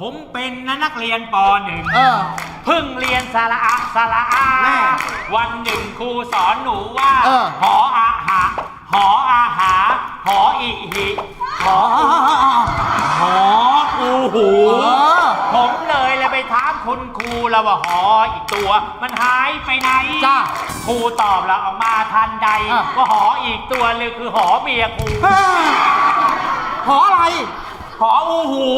ผมเป็นนักเรียนปหนึ่งเออ เพิ่งเรียนสระอะสระอาแม่วันหนึ่งครูสอนหนูว่า เออ หออาหา หออาหา หออีหิหอหออูหูเออผมเลยเลยไปถามคุณครูแล้วว่าหออีกตัว มันหายไปไหนจ้าครูตอบเราออกมาทันใดอะ ว่าหออีกตัวเลยคือหอเมียครูเฮ้ยหออะไร หออูหู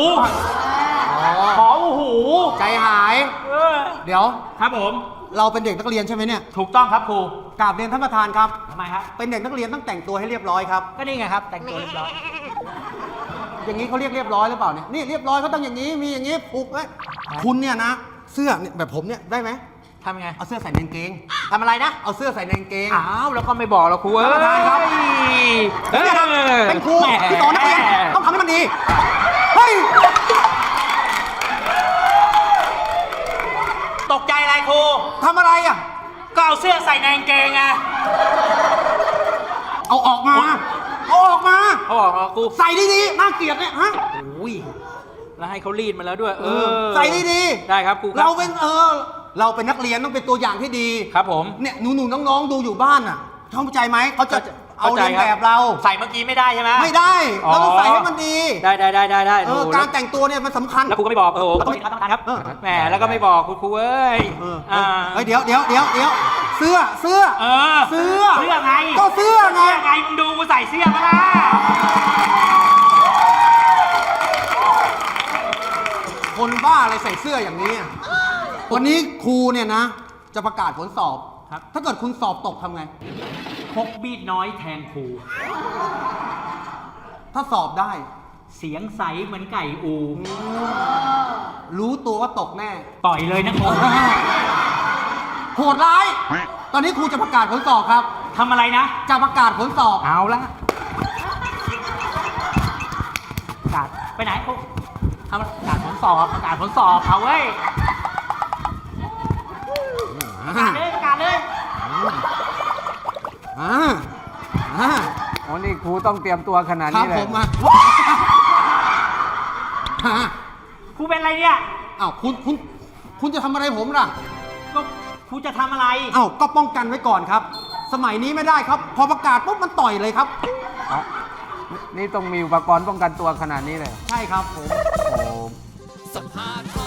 หออูหู ใจ หาย เออเดี๋ยว ครับผม เราเป็นเด็กนักเรียนใช่ไหมเนี่ยถูกต้องครับครูกราบเรียนท่านประธานครับ ทำไมครับ เป็นเด็กนักเรียนต้องแต่งตัวให้เรียบร้อยครับ ก็นี่ไงครับ แต่งตัวเรียบร้อย อย่างนี้เขาเรียกเรียบร้อยหรือเปล่าเนี่ยนี่เรียบร้อยเขาต้องอย่างนี้มีอย่างนี้ผูกไว้คุณเนี่ยนะ เสื้อเนี่ยแบบผมเนี่ยได้ไหมทำไง เอาเสื้อใส่ในกางเกงทำอะไรนะ เอาเสื้อใส่ในกางเกง อ้าว แล้วก็ไม่บอกเราครูเอ้ยท่านประธานครับผมเนี่ยนะเป็นครูที่สอนนักเรียนต้องทำให้มันดี ตกใจอะไรครู ทำอะไรอะ ก็เอาเสื้อใส่ในกางเกงไงเอาออกมา เอาออกมา เขาบอกเราครูใส่ดีๆน่าเกลียดเนี่ยฮะ อุ้ยแล้วให้เขารีดมาแล้วด้วย เออใส่ดีได้ครับครูคๆบเราเป็นเออ เราเป็นนักเรียนต้องเป็นตัวอย่างที่ดี ครับผม เนี่ยหนูๆน้องๆดูอยู่บ้านอะเข้าใจไหมเขาจะ เอาข้ใจเรียนแบบเรา ใส่เมื่อกี้ไม่ได้ใช่ไหมไม่ได้ เราต้องใส่ให้มันดี ได้ได้ได้ได้ได้เออโโหการแต่งตัวเนี่ยมันสำคัญ แล้วครูก็ไม่บอกโอ้โหแล้วก็ต้องไม่มีครับต้องการครับเออแหมแล้วก็ไม่บอกครูครูเอ้ยเอออ่าเฮ้ยเดี๋ยวเดี๋ยวเดี๋ยวเดี๋ยวเสื้อเสื้อเออเสื้อเสื้อไงก็เสื้อไงเสื้อไงมึงดูกูใส่เสื้อมาล่ะคนบ้าอะไรใส่เสื้ออย่างนี้อะวันนี้ครูเนี่ยนะ จะประกาศผลสอบ ครับ ถ้าเกิดคุณสอบตกทำไง พกมีดน้อยแทงครูถ้าสอบได้ เสียงใสเหมือนไก่อู รู้ตัวว่าตกแน่ ต่อยเลยนะครูโหดร้าย ตอนนี้ครูจะประกาศผลสอบครับ ทำอะไรนะ จะประกาศผลสอบ เอาละประกาศไปไหนครูทำประกาศผลสอบประกาศผลสอบเอาเว้ยประกาศเลยประกาศเลย อ่าอ่า อ๋อ นี่ครูต้องเตรียมตัวขนาดครับนี้เลผย มมาอ่าครูเป็นอะไรเนี่ย อ้าวคุณคุณคุณจะทำอะไรผมล่ะ ก็ครูจะทำอะไร อ้าวก็ป้องกันไว้ก่อนครับ สมัยนี้ไม่ได้ครับ พอประกาศปุ๊บมันต่อยเลยครับอ๋อนี่ต้องมีอุปกรณ์ป้องกันตัวขนาดนี้เลย ใช่ครับผม โอ้ สภาทอ